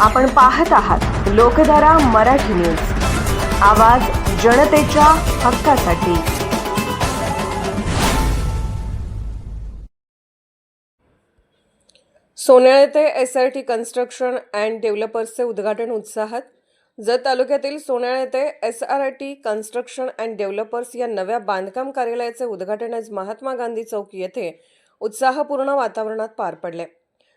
आपण पाहत आहात लोकधारा मराठी न्यूज. आवाज जनतेच्या हक्कासाठी. सोन्याळ येथे S R T construction and डेव्हलपर्सचे उद्घाटन उत्साहात. जत तालुक्यातील सोन्याळ येथे S R T construction and developers या नव्या बांधकाम कार्यालयाचे उद्घाटन आज महात्मा गांधी चौक येथे उत्साहपूर्ण वातावरणात पार पडले.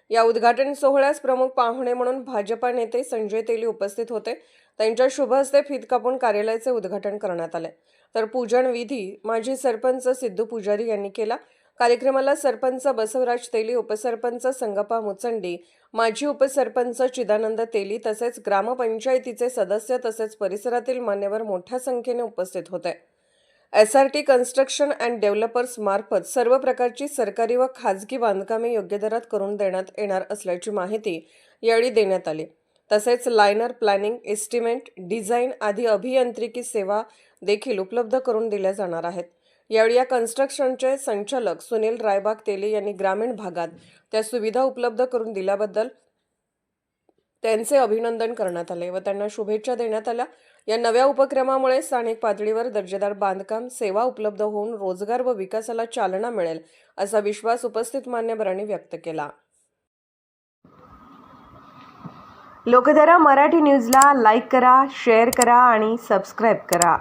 या उद्घाटन सोहळ्यास प्रमुख पाहुणे म्हणून भाजपा नेते संजय तेली उपस्थित होते. त्यांच्या शुभ हस्ते फीत कापून कार्यालयाचे उद्घाटन करण्यात आले. तर पूजन विधी माजी सरपंच सिद्धू पुजारी यांनी केला. कार्यक्रमाला सरपंच बसवराज तेली उपसरपंच संगप्पा मुचंडी माजी उपसरपंच चिदानंद तेली तसेच ग्रामपंचायतीचे सदस्य तसेच परिसरातील मान्यवर मोठ्या संख्येने उपस्थित होते. S R T construction and developers मार्फत सर्व प्रकारची सरकारी व खाजगी बांधकामे योग्य दरात करून देण्यात येणार असल्याची माहिती यावेळी देण्यात आली. तसेच लायनर प्लॅनिंग एस्टिमेट डिझाईन आदी अभियांत्रिकी सेवा देखील उपलब्ध करून दिल्या जाणार आहेत. यावेळी या कन्स्ट्रक्शनचे संचालक सुनील रायबाग तेले यांनी ग्रामीण भागात त्या सुविधा उपलब्ध करून दिल्याबद्दल त्यांचे अभिनंदन करण्यात आले व त्यांना शुभेच्छा देण्यात आल्या. या नव्या उपक्रमामुळे स्थानिक पातळीवर दर्जेदार बांधकाम सेवा उपलब्ध होऊन रोजगार व विकासाला चालना मिळेल असा विश्वास उपस्थित मान्यवरांनी व्यक्त केला. लोकधारा मराठी न्यूजला लाईक करा शेअर करा आणि सबस्क्राईब करा.